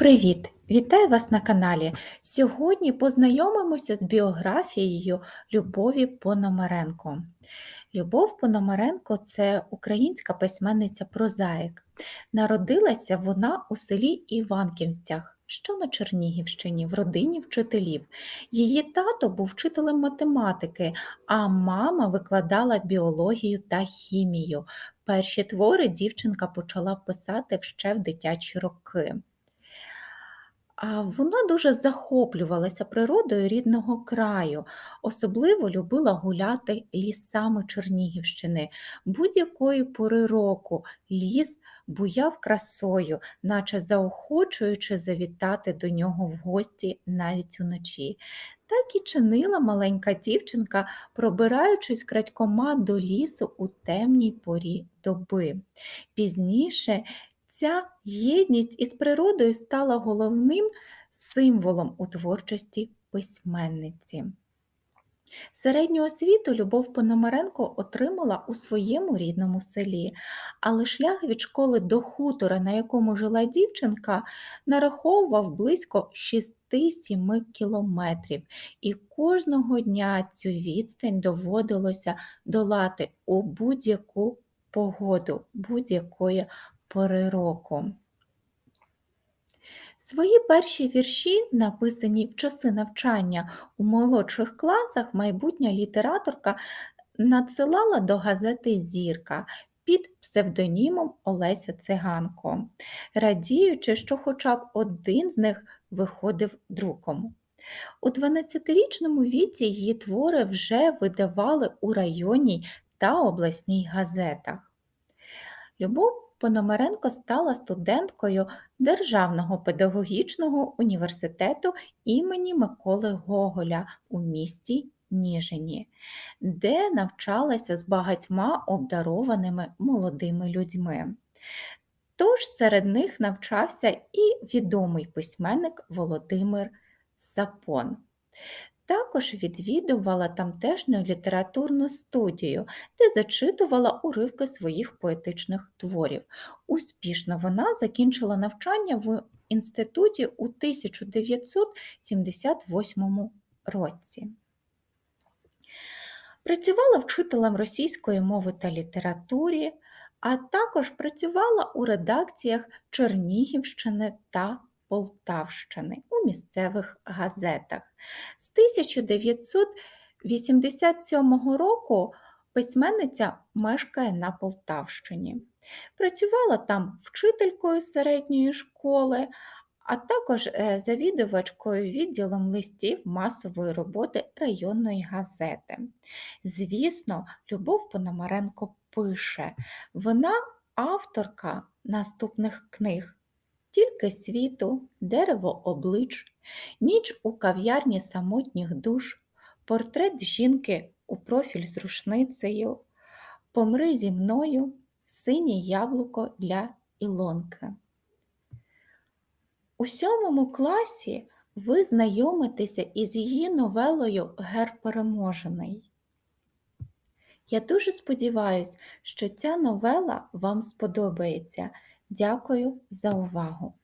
Привіт! Вітаю вас на каналі. Сьогодні познайомимося з біографією Любові Пономаренко. Любов Пономаренко це українська письменниця прозаїк. Народилася вона у селі Іванківцях, що на Чернігівщині, в родині вчителів. Її тато був вчителем математики, а мама викладала біологію та хімію. Перші твори дівчинка почала писати ще в дитячі роки. А вона дуже захоплювалася природою рідного краю, особливо любила гуляти лісами Чернігівщини. Будь-якої пори року ліс буяв красою, наче заохочуючи завітати до нього в гості навіть уночі. Так і чинила маленька дівчинка, пробираючись крадькома до лісу у темній порі доби. Пізніше Ця єдність із природою стала головним символом у творчості письменниці. Середню освіту Любов Пономаренко отримала у своєму рідному селі, але шлях від школи до хутора, на якому жила дівчинка, нараховував близько 6-7 кілометрів, і кожного дня цю відстань доводилося долати у будь-яку погоду, будь-якої пори року. Свої перші вірші, написані в часи навчання у молодших класах, майбутня літераторка надсилала до газети Зірка під псевдонімом Олеся Циганко, радіючи, що хоча б один з них виходив друком. У 12-річному віці її твори вже видавали у районній та обласній газетах. Любов Пономаренко стала студенткою Державного педагогічного університету імені Миколи Гоголя у місті Ніжині, де навчалася з багатьма обдарованими молодими людьми. Тож серед них навчався і відомий письменник Володимир Сапон. Також відвідувала тамтешню літературну студію, де зачитувала уривки своїх поетичних творів. Успішно вона закінчила навчання в інституті у 1978 році. Працювала вчителем російської мови та літератури, а також працювала у редакціях Чернігівщини та Полтавщини у місцевих газетах. З 1987 року письменниця мешкає на Полтавщині. Працювала там вчителькою середньої школи, а також е, завідувачкою відділом листів масової роботи районної газети. Звісно, Любов Пономаренко пише, вона авторка наступних книг тільки світу, дерево облич, ніч у кав'ярні самотніх душ, портрет жінки у профіль з рушницею, помри зі мною, синє яблуко для Ілонки. У сьомому класі ви знайомитеся із її новелою Гер переможений. Я дуже сподіваюся, що ця новела вам сподобається. Дякую за увагу!